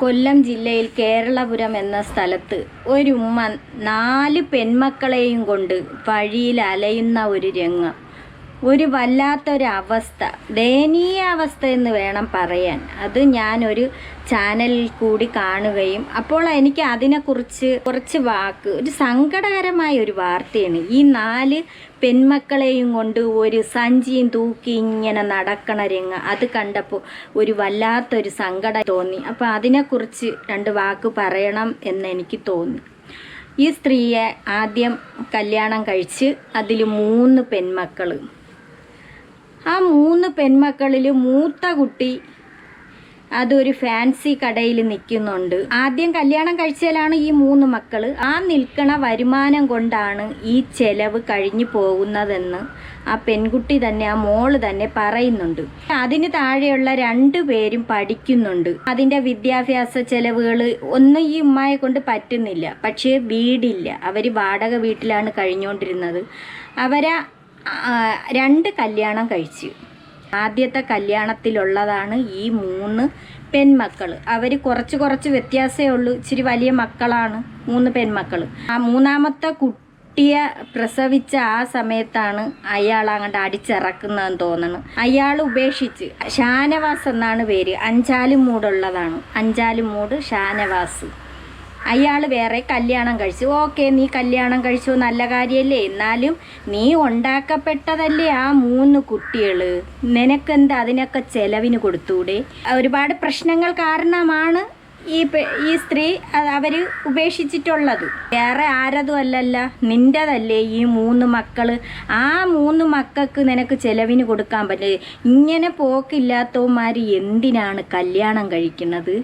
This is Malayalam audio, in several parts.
കൊല്ലം ജില്ലയിൽ കേരളപുരം എന്ന സ്ഥലത്ത് ഒരു ഉമ്മ നാല് പെൺമക്കളെയും കൊണ്ട് വഴിയിൽ അലയുന്ന ഒരു രംഗം. ഒരു വല്ലാത്തൊരവസ്ഥ ദയനീയ അവസ്ഥ എന്ന് വേണം പറയാൻ. അത് ഞാനൊരു ചാനലിൽ കൂടി കാണുകയും അപ്പോൾ എനിക്ക് അതിനെക്കുറിച്ച് കുറച്ച് വാക്ക് ഒരു സങ്കടകരമായ ഒരു വാർത്തയാണ്. ഈ നാല് പെൺമക്കളെയും കൊണ്ട് ഒരു സഞ്ചിയും തൂക്കി ഇങ്ങനെ നടക്കണ രംഗ അത് കണ്ടപ്പോൾ ഒരു വല്ലാത്തൊരു സങ്കടം തോന്നി. അപ്പോൾ അതിനെക്കുറിച്ച് രണ്ട് വാക്ക് പറയണം എന്ന് എനിക്ക് തോന്നി. ഈ സ്ത്രീയെ ആദ്യം കല്യാണം കഴിച്ച് അതിൽ മൂന്ന് പെൺമക്കൾ ആ മൂന്ന് പെൺമക്കളിൽ മൂത്ത കുട്ടി അതൊരു ഫാൻസി കടയിൽ നിൽക്കുന്നുണ്ട്. ആദ്യം കല്യാണം കഴിച്ചാലാണ് ഈ മൂന്ന് മക്കൾ ആ നിൽക്കണ വരുമാനം കൊണ്ടാണ് ഈ ചെലവ് കഴിഞ്ഞു പോകുന്നതെന്ന് ആ പെൺകുട്ടി തന്നെ ആ മോൾ തന്നെ പറയുന്നുണ്ട്. അതിന് താഴെയുള്ള രണ്ടു പേരും പഠിക്കുന്നുണ്ട്. അതിന്റെ വിദ്യാഭ്യാസ ചെലവുകൾ ഒന്നും ഈ ഉമ്മയെ കൊണ്ട് പറ്റുന്നില്ല. പക്ഷേ വീടില്ല. അവർ വാടക വീട്ടിലാണ് കഴിഞ്ഞുകൊണ്ടിരുന്നത് അവരെ രണ്ട് കല്യാണം കഴിച്ചു. ആദ്യത്തെ കല്യാണത്തിലുള്ളതാണ് ഈ മൂന്ന് പെൺമക്കൾ അവർ കുറച്ച് കുറച്ച് വ്യത്യാസമേ ഉള്ളൂ. ഇച്ചിരി വലിയ മക്കളാണ് മൂന്ന് പെൺമക്കൾ ആ മൂന്നാമത്തെ കുട്ടിയെ പ്രസവിച്ച ആ സമയത്താണ് അയാൾ അങ്ങോട്ട് അടിച്ചിറക്കുന്നതെന്ന് തോന്നുന്നു അയാൾ ഉപേക്ഷിച്ച് ഷാനവാസ് എന്നാണ് പേര്. അഞ്ചാലുമൂടുള്ളതാണ്. അഞ്ചാലുമൂട് ഷാനവാസ്. അയാൾ വേറെ കല്യാണം കഴിച്ചു. ഓക്കെ നീ കല്യാണം കഴിച്ചു നല്ല കാര്യമല്ലേ എന്നാലും നീ ഉണ്ടാക്കപ്പെട്ടതല്ലേ ആ മൂന്ന് കുട്ടികൾ നിനക്കെന്ത് അതിനൊക്കെ ചെലവിന് കൊടുത്തൂടെ? ഒരുപാട് പ്രശ്നങ്ങൾ കാരണമാണ് ഈ ഈ സ്ത്രീ അവർ ഉപേക്ഷിച്ചിട്ടുള്ളത്. വേറെ ആരതും അല്ലല്ല. നിന്റെതല്ലേ ഈ മൂന്ന് മക്കൾ ആ മൂന്ന് മക്കൾക്ക് നിനക്ക് ചെലവിന് കൊടുക്കാൻ പറ്റില്ല. ഇങ്ങനെ പോക്കില്ലാത്തവന്മാർ എന്തിനാണ് കല്യാണം കഴിക്കുന്നത്?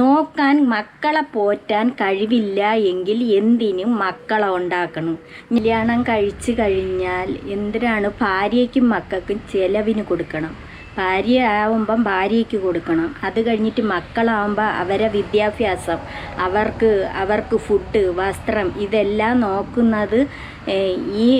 നോക്കാൻ മക്കളെ പോറ്റാൻ കഴിവില്ല എങ്കിൽ എന്തിനും മക്കളെ ഉണ്ടാക്കണം. കല്യാണം കഴിച്ചു കഴിഞ്ഞാൽ എന്തിനാണ് ഭാര്യയ്ക്കും മക്കൾക്കും ചെലവിന് കൊടുക്കണം? ഭാര്യ ആവുമ്പം ഭാര്യയ്ക്ക് കൊടുക്കണം. അത് കഴിഞ്ഞിട്ട് മക്കളാവുമ്പോൾ അവരെ വിദ്യാഭ്യാസം അവർക്ക് അവർക്ക് ഫുഡ് വസ്ത്രം ഇതെല്ലാം നോക്കുന്നത് ഈ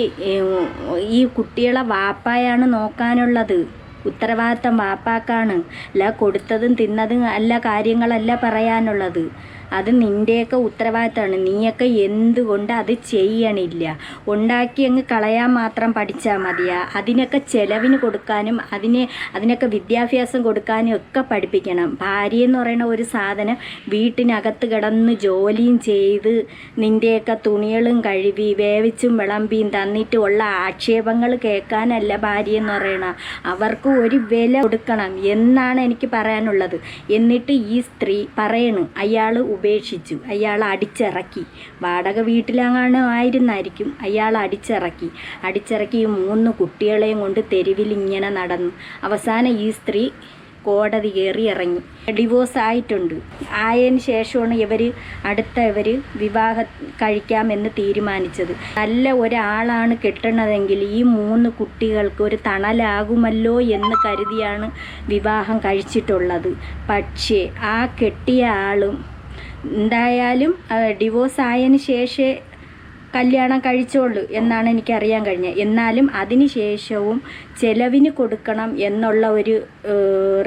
ഈ കുട്ടികളെ വാപ്പായാണ് നോക്കാനുള്ളത്. ഉത്തരവാദിത്തം വാപ്പാക്കാണ്. അല്ല കൊടുത്തതും തിന്നതും അല്ല കാര്യങ്ങളല്ല പറയാനുള്ളത്. അത് നിന്റെയൊക്കെ ഉത്തരവാദിത്തമാണ്. നീയൊക്കെ എന്തുകൊണ്ട് അത് ചെയ്യണില്ല? ഉണ്ടാക്കി അങ്ങ് കളയാൻ മാത്രം പഠിച്ചാൽ മതിയാ. അതിനൊക്കെ ചെലവിന് കൊടുക്കാനും അതിന് അതിനൊക്കെ വിദ്യാഭ്യാസം കൊടുക്കാനും ഒക്കെ പഠിപ്പിക്കണം. ഭാര്യ എന്ന് പറയുന്ന ഒരു സാധനം വീട്ടിനകത്ത് കിടന്ന് ജോലിയും ചെയ്ത് നിന്റെയൊക്കെ തുണികളും കഴുകി വേവിച്ചും വിളമ്പിയും തന്നിട്ട് ഉള്ള ആക്ഷേപങ്ങൾ കേൾക്കാനല്ല ഭാര്യ എന്ന് പറയണ. അവർക്ക് ഒരു വില കൊടുക്കണം എന്നാണ് എനിക്ക് പറയാനുള്ളത്. എന്നിട്ട് ഈ സ്ത്രീ പറയണ് അയാൾ ഉപേക്ഷിച്ചു. അയാൾ അടിച്ചിറക്കി. വാടക വീട്ടിലാണ് ആയിരുന്നായിരിക്കും അയാൾ അടിച്ചിറക്കി. അടിച്ചിറക്കി മൂന്ന് കുട്ടികളെയും കൊണ്ട് തെരുവിൽ ഇങ്ങനെ നടന്നു. അവസാനം ഈ സ്ത്രീ കോടതി കയറി ഇറങ്ങി. ഡിവോഴ്സ് ആയിട്ടുണ്ട്. ആയതിനു ശേഷമാണ് ഇവർ അടുത്ത ഇവർ വിവാഹം കഴിക്കാമെന്ന് തീരുമാനിച്ചത്. നല്ല ഒരാളാണ് കിട്ടണതെങ്കിൽ ഈ മൂന്ന് കുട്ടികൾക്ക് ഒരു തണലാകുമല്ലോ എന്ന് കരുതിയാണ് വിവാഹം കഴിച്ചിട്ടുള്ളത്. പക്ഷേ ആ കെട്ടിയ ആളും എന്തായാലും ഡിവോഴ്സ് ആയതിന് ശേഷമേ കല്യാണം കഴിച്ചോളൂ എന്നാണ് എനിക്കറിയാൻ കഴിഞ്ഞത്. എന്നാലും അതിന് ശേഷവും ചെലവിന് കൊടുക്കണം എന്നുള്ള ഒരു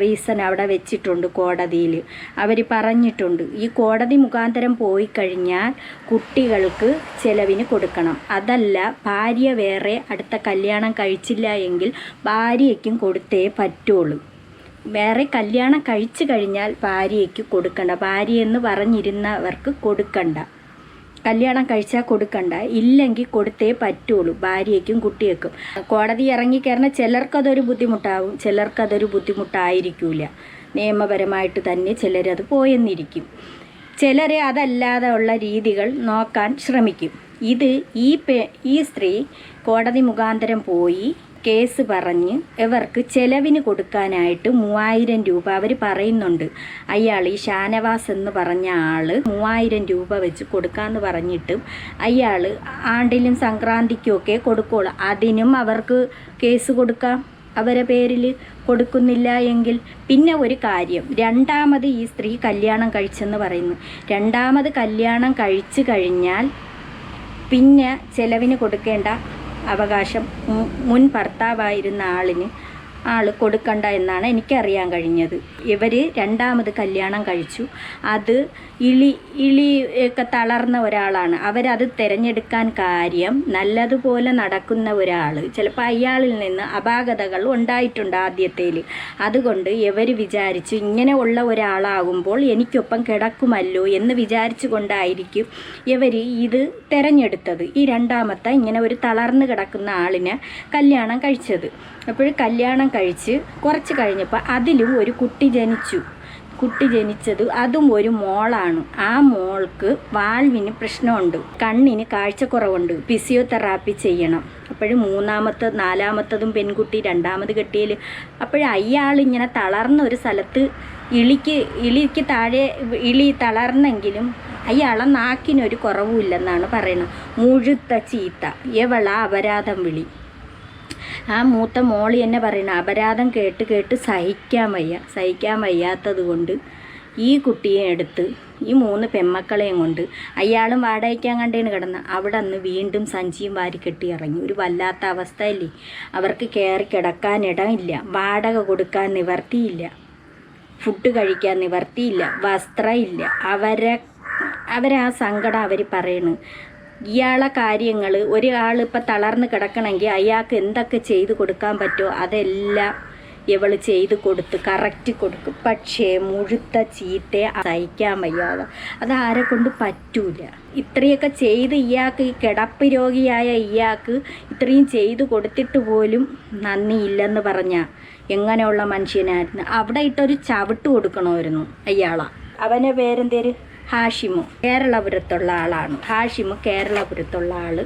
റീസൺ അവിടെ വെച്ചിട്ടുണ്ട് കോടതിയിൽ. അവർ പറഞ്ഞിട്ടുണ്ട് ഈ കോടതി മുഖാന്തരം പോയി കഴിഞ്ഞാൽ കുട്ടികൾക്ക് ചെലവിന് കൊടുക്കണം. അതല്ല ഭാര്യ വേറെ അടുത്ത കല്യാണം കഴിച്ചില്ല എങ്കിൽ ഭാര്യയ്ക്കും കൊടുത്തേ പറ്റുള്ളൂ. വേറെ കല്യാണം കഴിച്ചു കഴിഞ്ഞാൽ ഭാര്യയ്ക്ക് കൊടുക്കണ്ട. ഭാര്യ എന്ന് പറഞ്ഞിരുന്നവർക്ക് കൊടുക്കണ്ട. കല്യാണം കഴിച്ചാൽ കൊടുക്കണ്ട. ഇല്ലെങ്കിൽ കൊടുത്തേ പറ്റുള്ളൂ. ഭാര്യയ്ക്കും കുട്ടിയേക്കും കോടതി ഇറങ്ങിക്കയറുന്ന ചിലർക്കതൊരു ബുദ്ധിമുട്ടാവും. ചിലർക്കതൊരു ബുദ്ധിമുട്ടായിരിക്കില്ല നിയമപരമായിട്ട് തന്നെ ചിലരത് പോയെന്നിരിക്കും. ചിലരെ അതല്ലാതെ ഉള്ള രീതികൾ നോക്കാൻ ശ്രമിക്കും. ഇത് ഈ ഈ സ്ത്രീ കോടതി മുഖാന്തരം പോയി കേസ് പറഞ്ഞ് ഇവർക്ക് ചെലവിന് കൊടുക്കാനായിട്ട് മൂവായിരം രൂപ അവർ പറയുന്നുണ്ട്. അയാൾ ഈ ഷാനവാസ് എന്ന് പറഞ്ഞ ആൾ മൂവായിരം രൂപ വെച്ച് കൊടുക്കാമെന്ന് പറഞ്ഞിട്ടും അയാൾ ആണ്ടിലും സംക്രാന്തിക്കുമൊക്കെ കൊടുക്കുള്ളൂ. അതിനും അവർക്ക് കേസ് കൊടുക്കാം. അവരെ പേരിൽ കൊടുക്കുന്നില്ല എങ്കിൽ പിന്നെ ഒരു കാര്യം. രണ്ടാമത് ഈ സ്ത്രീ കല്യാണം കഴിച്ചെന്ന് പറയുന്നു. രണ്ടാമത് കല്യാണം കഴിച്ചു കഴിഞ്ഞാൽ പിന്നെ ചെലവിന് കൊടുക്കേണ്ട അവകാശം മുൻ ഭർത്താവായിരുന്ന ആളിന് ആൾ കൊടുക്കണ്ട എന്നാണ് എനിക്കറിയാൻ കഴിഞ്ഞത്. ഇവർ രണ്ടാമത് കല്യാണം കഴിച്ചു. അത് ഇളി ഇളി ഒക്കെ തളർന്ന ഒരാളാണ്. അവരത് തിരഞ്ഞെടുക്കാൻ കാര്യം നല്ലതുപോലെ നടക്കുന്ന ഒരാൾ ചിലപ്പോൾ അയാളിൽ നിന്ന് അപാകതകൾ ഉണ്ടായിട്ടുണ്ട് ആദ്യത്തേൽ അതുകൊണ്ട് ഇവർ വിചാരിച്ചു ഇങ്ങനെ ഉള്ള ഒരാളാകുമ്പോൾ എനിക്കൊപ്പം കിടക്കുമല്ലോ എന്ന് വിചാരിച്ചു കൊണ്ടായിരിക്കും ഇവർ ഇത് തിരഞ്ഞെടുത്തത്. ഈ രണ്ടാമത്തെ ഇങ്ങനെ ഒരു തളർന്ന് കിടക്കുന്ന ആളിനെ കല്യാണം കഴിച്ചത്. അപ്പോൾ കല്യാണം കഴിച്ച് കുറച്ച് കഴിഞ്ഞപ്പോൾ അതിലും ഒരു കുട്ടി ജനിച്ചു. കുട്ടി ജനിച്ചത് അതും ഒരു മോളാണ്. ആ മോൾക്ക് വാൾവിന് പ്രശ്നമുണ്ട്. കണ്ണിന് കാഴ്ചക്കുറവുണ്ട്. ഫിസിയോതെറാപ്പി ചെയ്യണം. അപ്പോഴും മൂന്നാമത്തെ നാലാമത്തതും പെൺകുട്ടി രണ്ടാമത് കെട്ടിയൽ അപ്പോഴും അയാൾ ഇങ്ങനെ തളർന്ന ഒരു സ്ഥലത്ത് ഇളിക്ക് ഇളിക്ക് താഴെ ഇളി തളർന്നെങ്കിലും അയാളെ നാക്കിനൊരു കുറവുമില്ലെന്നാണ് പറയുന്നത്. മുഴുത്ത ചീത്ത. എവള അപരാധം വിളി. ആ മൂത്ത മോളി എന്നെ പറയണ അപരാധം കേട്ട് കേട്ട് സഹിക്കാൻ വയ്യ സഹിക്കാൻ വയ്യാത്തത് കൊണ്ട് ഈ കുട്ടിയെ എടുത്ത് ഈ മൂന്ന് പെമ്മക്കളെയും കൊണ്ട് അയാളും വാടകയ്ക്കാൻ കണ്ടേന് കിടന്ന് അവിടെ നിന്ന് വീണ്ടും സഞ്ചിയും വാരി കെട്ടി ഇറങ്ങി. ഒരു വല്ലാത്ത അവസ്ഥയല്ലേ? അവർക്ക് കയറി കിടക്കാൻ ഇടമില്ല വാടക കൊടുക്കാൻ നിവർത്തിയില്ല ഫുഡ് കഴിക്കാൻ നിവർത്തിയില്ല വസ്ത്രമില്ല. അവരെ അവരെ സങ്കടം അവർ പറയണ്. ഇയാളെ കാര്യങ്ങൾ ഒരാൾ ഇപ്പം തളർന്ന് കിടക്കണമെങ്കിൽ അയാൾക്ക് എന്തൊക്കെ ചെയ്തു കൊടുക്കാൻ പറ്റുമോ അതെല്ലാം ഇവൾ ചെയ്ത് കൊടുത്ത് കറക്റ്റ് കൊടുക്കും. പക്ഷേ മുഴുത്ത ചീത്തയെ സഹിക്കാൻ വയ്യാതെ. അത് ആരെ കൊണ്ട് പറ്റൂല. ഇത്രയൊക്കെ ചെയ്ത് ഇയാൾക്ക് ഈ കിടപ്പ് രോഗിയായ ഇയാൾക്ക് ഇത്രയും ചെയ്തു കൊടുത്തിട്ട് പോലും നന്ദിയില്ലെന്ന് പറഞ്ഞാൽ എങ്ങനെയുള്ള മനുഷ്യനായിരുന്നു? അവിടെ ഇട്ടൊരു ചവിട്ട് കൊടുക്കണമായിരുന്നു അയാളാ. അവനെ പേരെന്തേര്? ഹാഷിമു കേരളപുരത്തുള്ള ആളാണ്. ഹാഷിമു കേരളപുരത്തുള്ള ആൾ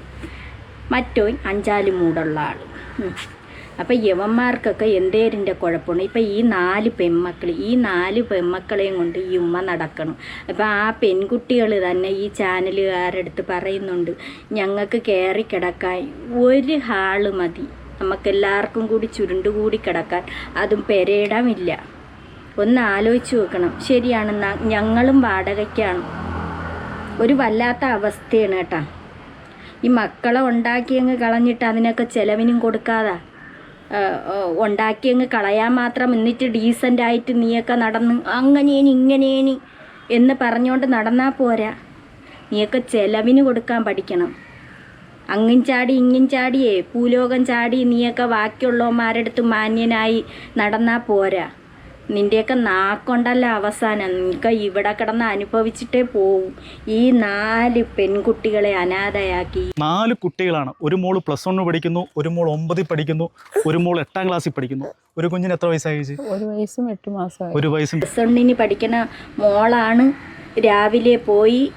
മറ്റോൻ അഞ്ചാലിമൂടുള്ള ആൾ അപ്പം യവന്മാർക്കൊക്കെ എന്തേരിന്റെ കുഴപ്പമാണ്? ഇപ്പം ഈ നാല് പെൺമക്കൾ ഈ നാല് പെൺമക്കളെയും കൊണ്ട് ഈ ഉമ്മ നടക്കണം. അപ്പം ആ പെൺകുട്ടികൾ തന്നെ ഈ ചാനലുകാരടുത്ത് പറയുന്നുണ്ട് ഞങ്ങൾക്ക് കയറി കിടക്കാൻ ഒരു ഹാൾ മതി. നമുക്കെല്ലാവർക്കും കൂടി ചുരുണ്ടുകൂടി കിടക്കാൻ അതും പെരയിടമില്ല. ഒന്ന് ആലോചിച്ച് നോക്കണം. ശരിയാണ് ന- ഞങ്ങളും വാടകയ്ക്കാണ്. ഒരു വല്ലാത്ത അവസ്ഥയാണ് കേട്ടാ. ഈ മക്കളെ ഉണ്ടാക്കിയങ്ങ് കളഞ്ഞിട്ട് അതിനൊക്കെ ചെലവിനും കൊടുക്കാതെ. ഉണ്ടാക്കിയങ്ങ് കളയാൻ മാത്രം എന്നിട്ട് ഡീസന്റായിട്ട് നീയൊക്കെ നടന്ന് അങ്ങനേനി ഇങ്ങനേനി എന്ന് പറഞ്ഞുകൊണ്ട് നടന്നാൽ പോരാ. നീയൊക്കെ ചെലവിന് കൊടുക്കാൻ പഠിക്കണം. അങ്ങും ചാടി ഇങ്ങും ചാടിയേ ഭൂലോകം ചാടി നീയൊക്കെ ബാക്കിയുള്ളവന്മാരെടുത്ത് മാന്യനായി നടന്നാൽ പോരാ. നിന്റെയൊക്കെ നാക്കൊണ്ടല്ല അവസാനം? നിനക്ക് ഇവിടെ കിടന്ന് അനുഭവിച്ചിട്ടേ പോവും. ഈ നാല് പെൺകുട്ടികളെ അനാഥയാക്കി. നാല് കുട്ടികളാണ്. ഒരു മോൾ പ്ലസ് വണ്ണ് പഠിക്കുന്നു ഒരു മോൾ ഒമ്പതിൽ പഠിക്കുന്നു ഒരു മോൾ എട്ടാം ക്ലാസ്സിൽ പഠിക്കുന്നു. ഒരു കുഞ്ഞിന് എത്ര വയസ്സായി ഒരു വയസ്സും എട്ട് മാസം ഒരു വയസ്സും. പ്ലസ് വണ്ണിന് പഠിക്കുന്ന മോളാണ് രാവിലെ പോയി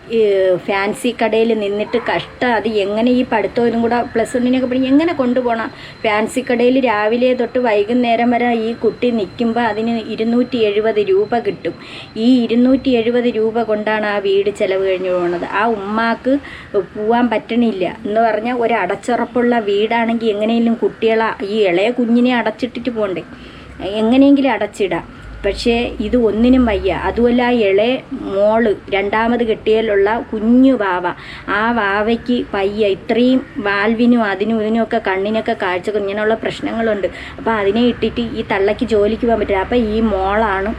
ഫാൻസി കടയിൽ നിന്നിട്ട് കഷ്ടം. അത് എങ്ങനെ ഈ പഠിത്തവും കൂടെ പ്ലസ് വണ്ണിനൊക്കെ പഠിക്കും എങ്ങനെ കൊണ്ടുപോകണം ഫാൻസി കടയിൽ രാവിലെ തൊട്ട് വൈകുന്നേരം വരെ ഈ കുട്ടി നിൽക്കുമ്പോൾ അതിന് ഇരുന്നൂറ്റി എഴുപത് രൂപ കിട്ടും. ഈ ഇരുന്നൂറ്റി എഴുപത് രൂപ കൊണ്ടാണ് ആ വീട് ചിലവ് കഴിഞ്ഞു പോകുന്നത് ആ ഉമ്മാക്ക് പോവാൻ പറ്റണില്ല. എന്ന് പറഞ്ഞാൽ ഒരു അടച്ചുറപ്പുള്ള വീടാണെങ്കിൽ എങ്ങനെയെങ്കിലും കുട്ടികളെ ഈ ഇളയ കുഞ്ഞിനെ അടച്ചിട്ടിട്ട് പോകണ്ടേ എങ്ങനെയെങ്കിലും അടച്ചിടാം. പക്ഷേ ഇത് ഒന്നിനും വയ്യ. അതുമല്ല ഇളെ ഇളയ മോൾ രണ്ടാമത് കെട്ടിയാലുള്ള കുഞ്ഞു വാവ. ആ വാവയ്ക്ക് പയ്യ. ഇത്രയും വാൽവിനും അതിനും ഇതിനുമൊക്കെ കണ്ണിനൊക്കെ കാഴ്ച ഇങ്ങനെയുള്ള പ്രശ്നങ്ങളുണ്ട്. അപ്പോൾ അതിനെ ഇട്ടിട്ട് ഈ തള്ളയ്ക്ക് ജോലിക്ക് പോകാൻ പറ്റില്ല. അപ്പോൾ ഈ മോളാണ്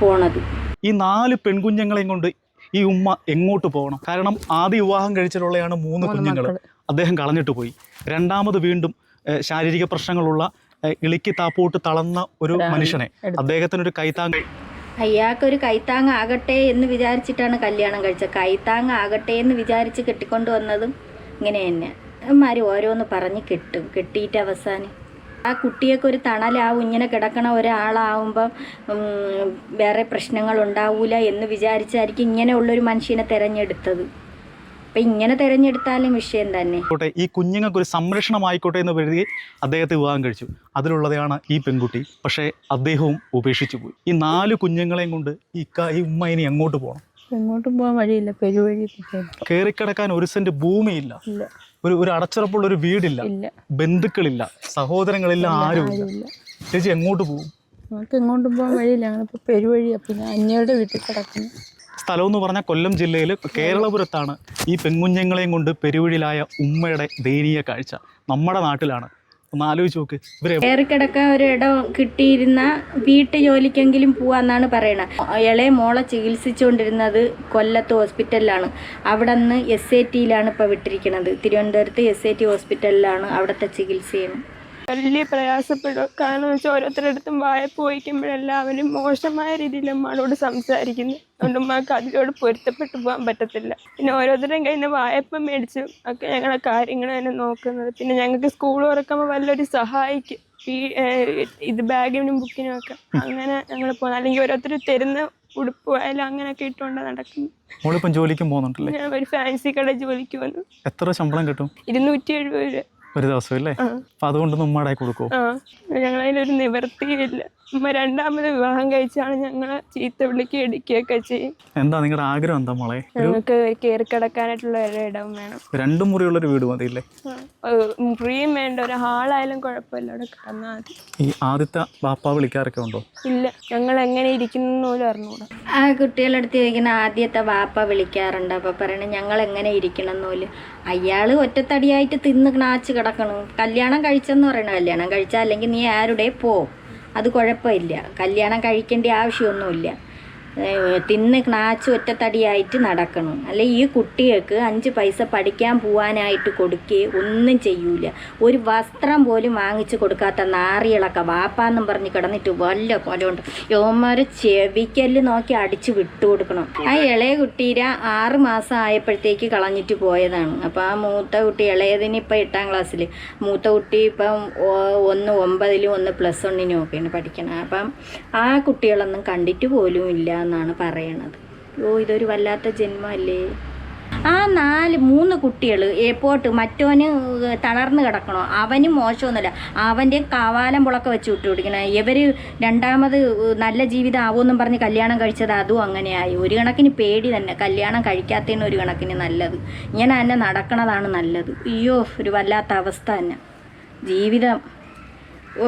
പോണത്. ഈ നാല് പെൺകുഞ്ഞുങ്ങളെയും കൊണ്ട് ഈ ഉമ്മ എങ്ങോട്ട് പോകണം? കാരണം ആദ്യ വിവാഹം കഴിച്ചിട്ടുള്ളതാണ് മൂന്ന് കുഞ്ഞുങ്ങൾ അദ്ദേഹം കളഞ്ഞിട്ട് പോയി. രണ്ടാമത് വീണ്ടും ശാരീരിക പ്രശ്നങ്ങളുള്ള ഇളിക്ക് താപ്പോട്ട് തളർന്ന ഒരു മനുഷ്യനെ. അദ്ദേഹത്തിന് ഒരു കൈത്താങ്. അയാൾക്കൊരു കൈത്താങ് ആകട്ടെ എന്ന് വിചാരിച്ചിട്ടാണ് കല്യാണം കഴിച്ചത്. കൈത്താങ് ആകട്ടെ എന്ന് വിചാരിച്ച് കെട്ടിക്കൊണ്ട് വന്നതും ഇങ്ങനെ തന്നെ. അമ്മമാർ ഓരോന്ന് പറഞ്ഞ് കെട്ടും. കെട്ടിയിട്ട് അവസാനം ആ കുട്ടിയൊക്കെ ഒരു തണലാവും. ഇങ്ങനെ കിടക്കണ ഒരാളാവുമ്പം വേറെ പ്രശ്നങ്ങൾ ഉണ്ടാവൂല എന്ന് വിചാരിച്ചായിരിക്കും ഇങ്ങനെയുള്ളൊരു മനുഷ്യനെ തിരഞ്ഞെടുത്തത്. അപ്പം ഇങ്ങനെ തെരഞ്ഞെടുത്താലും വിഷയം തന്നെ. ആയിക്കോട്ടെ ഈ കുഞ്ഞുങ്ങൾക്ക് ഒരു സംരക്ഷണമായിക്കോട്ടെ എന്ന് കരുതി അദ്ദേഹത്തെ വിവാഹം കഴിച്ചു. അതിലുള്ളതാണ് ഈ പെൺകുട്ടി. പക്ഷേ അദ്ദേഹവും ഉപേക്ഷിച്ചു പോയി. ഈ നാല് കുഞ്ഞുങ്ങളെയും കൊണ്ട് ഈ ഈ ഉമ്മ ഇനി എങ്ങോട്ട് പോകണം എങ്ങോട്ടും പോകാൻ വഴിയില്ല. പെരുവഴി കയറിക്കിടക്കാൻ ഒരു സെന്റ് ഭൂമിയില്ല. ഇല്ല. ഒരു ഒരു അടച്ചുറപ്പുള്ള ഒരു വീടില്ല. ഇല്ല. ബന്ധുക്കളില്ല. സഹോദരങ്ങളില്ല ആരുമില്ല. ആരുമില്ല. ചേച്ചി എങ്ങോട്ട് പോകും? നമുക്ക് എങ്ങോട്ടും പോകാൻ വഴിയില്ല. ഞങ്ങളിപ്പോൾ പെരുവഴിയാണ് പിന്നെ അന്യരുടെ വീട്ടിൽ കിടക്കുന്നു. സ്ഥലം എന്ന് പറഞ്ഞാൽ കൊല്ലം ജില്ലയിൽ കേരളപുരത്താണ് ഈ പെൺകുഞ്ഞുങ്ങളെയും കൊണ്ട് പെരുവഴിയിലായ ഉമ്മയുടെ ദയനീയ കാഴ്ച നമ്മുടെ നാട്ടിലാണ്. ഒന്ന് ആലോചിച്ച് നോക്ക്. ഒരു ഇടം കിട്ടിയിരുന്ന വീട്ടു ജോലിക്കെങ്കിലും പോവാന്നാണ് പറയണത് ഇളയ മോളെ ചികിത്സിച്ചുകൊണ്ടിരുന്നത് കൊല്ലത്ത് ഹോസ്പിറ്റലിലാണ്. അവിടെ നിന്ന് എസ് ഐ ടിയിലാണ് ഇപ്പോൾ വിട്ടിരിക്കുന്നത് തിരുവനന്തപുരത്ത് എസ് ഐ ടി ഹോസ്പിറ്റലിലാണ് അവിടുത്തെ ചികിത്സയാണ് വലിയ പ്രയാസപ്പെടും കാരണം വെച്ചാൽ ഓരോരുത്തരടുത്തും വായ വഹിക്കുമ്പോഴെല്ലാം എല്ലാവരും മോശമായ രീതിയിൽ അമ്മയോട് സംസാരിക്കുന്നു. അതുകൊണ്ട് ഉമ്മക്ക് അതിലോട് പൊരുത്തപ്പെട്ടു പോകാൻ പറ്റത്തില്ല. പിന്നെ ഓരോരുത്തരും കയ്യിൽ നിന്ന് വായ്പ മേടിച്ചും ഒക്കെ ഞങ്ങളെ കാര്യങ്ങൾ തന്നെ നോക്കുന്നത്. പിന്നെ ഞങ്ങൾക്ക് സ്കൂൾ തുറക്കുമ്പോൾ വല്ലൊരു സഹായിക്കും ഈ ഇത് ബാഗിനും ബുക്കിനും ഒക്കെ അങ്ങനെ ഞങ്ങൾ പോകുന്നത്. അല്ലെങ്കിൽ ഓരോരുത്തർ തരുന്ന ഉടുപ്പ് ആയാലും അങ്ങനെയൊക്കെ ഇട്ടുകൊണ്ട് നടക്കുന്നു. മോളിപ്പം ജോലിക്കും പോകുന്നുണ്ടല്ലേ? ഞാൻ ഒരു ഫാൻസി കട ജോലിക്ക് വന്നു. എത്ര ശമ്പളം കിട്ടും? ഇരുന്നൂറ്റി എഴുപത് രൂപ. ഒരു ദിവസം അല്ലേ അപ്പൊ അതുകൊണ്ട് നമ്മടായി ഉമ്മയുടെ ഞങ്ങൾ അതിനൊരു നിവർത്തിയില്ല ഉമ്മ രണ്ടാമത് വിവാഹം കഴിച്ചാണ് ഞങ്ങളെ ചീത്ത വിളിക്കുക ഇടിക്കുകയൊക്കെ ചെയ്യും. എന്താ നിങ്ങളുടെ ആഗ്രഹം എന്താ മോളെ? ഞങ്ങൾക്ക് കയറി കിടക്കാനായിട്ടുള്ള ഒരു ഇടം വേണം. രണ്ടു മുറിയുള്ളൊരു വീട് മതിയില്ലേ? മുറിയും വേണ്ട. ഒരു ഹാളായാലും കുഴപ്പമില്ല. അവിടെ കിടന്നാൽ മതി. ഈ ആദ്യത്തെ ബാപ്പ വിളിക്കാറൊക്കെ ഉണ്ടോ? ഇല്ല. ഞങ്ങൾ എങ്ങനെ ഇരിക്കുന്നു പോലും അറിഞ്ഞൂടാ. ആ കുട്ടികളുടെ അടുത്ത് ചോദിക്കുന്ന ആദ്യത്തെ വാപ്പ വിളിക്കാറുണ്ട്. അപ്പോൾ പറയണേ ഞങ്ങൾ എങ്ങനെ ഇരിക്കണം എന്നോൽ അയാൾ ഒറ്റത്തടിയായിട്ട് തിന്ന് നാച്ച് കിടക്കണം. കല്യാണം കഴിച്ചെന്ന് പറയണ കല്യാണം കഴിച്ചാൽ അല്ലെങ്കിൽ നീ ആരുടെ പോ. അത് കുഴപ്പമില്ല. കല്യാണം കഴിക്കേണ്ട ആവശ്യമൊന്നുമില്ല. തിന്ന് നാച്ച് ഒറ്റത്തടിയായിട്ട് നടക്കണം. അല്ലെ ഈ കുട്ടികൾക്ക് അഞ്ച് പൈസ പഠിക്കാൻ പോവാനായിട്ട് കൊടുക്കുകയും ഒന്നും ചെയ്യൂല. ഒരു വസ്ത്രം പോലും വാങ്ങിച്ചു കൊടുക്കാത്ത നാറികളൊക്കെ വാപ്പാന്നും പറഞ്ഞ് കിടന്നിട്ട് വല്ല കൊലമുണ്ട് യോമാര് ചെവിക്കല്ല് നോക്കി അടിച്ച് വിട്ടു കൊടുക്കണം. ആ ഇളയ കുട്ടീരെ ആറ് മാസം ആയപ്പോഴത്തേക്ക് കളഞ്ഞിട്ട് പോയതാണ്. അപ്പോൾ ആ മൂത്ത കുട്ടി ഇളയതിന് ഇപ്പം എട്ടാം ക്ലാസ്സിൽ മൂത്ത കുട്ടി ഇപ്പം ഒന്ന് ഒമ്പതിലും ഒന്ന് പ്ലസ് വണ്ണിനും ഒക്കെയാണ് പഠിക്കണം. അപ്പം ആ കുട്ടികളൊന്നും കണ്ടിട്ട് പോലും ഇല്ല എന്നാണ് പറയണത്. ഓ ഇതൊരു വല്ലാത്ത ജന്മമല്ലേ ആ നാല് മൂന്ന് കുട്ടികൾ എപ്പോട്ട് മറ്റോന് തളർന്ന് കിടക്കണോ? അവന് മോശമൊന്നുമില്ല. അവന്റെ കാവാലം പുളക്ക വെച്ച് വിട്ടു പിടിക്കണം ഇവർ രണ്ടാമത് നല്ല ജീവിതം ആവുമെന്നും പറഞ്ഞ് കല്യാണം കഴിച്ചത് അതും അങ്ങനെയായി. ഒരു കണക്കിന് പേടി തന്നെ. കല്യാണം കഴിക്കാത്തതിന് ഒരു കണക്കിന് നല്ലത്. ഇങ്ങനെ തന്നെ നടക്കണതാണ് നല്ലത്. അയ്യോ ഒരു വല്ലാത്ത അവസ്ഥ തന്നെ. ജീവിതം ഓ